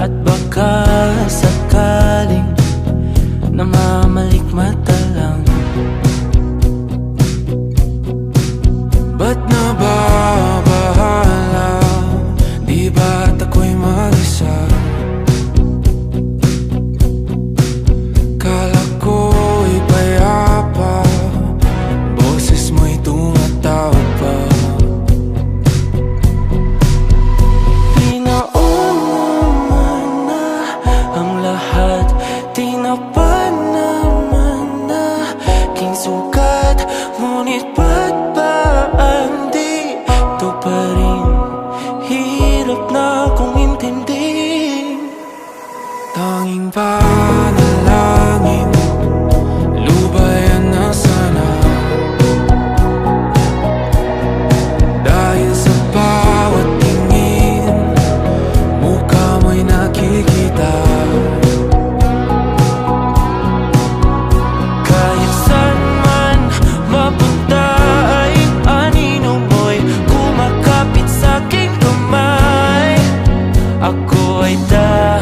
at baka sakaling namamalikmata lang. aking panalangin. Lubayan na sana. Dahil sa bawat tingin Mukha mo'y nakikita. Kahit saan mapunta ay anino mo'y Kumakapit sa'king kamay. Ako ay dahil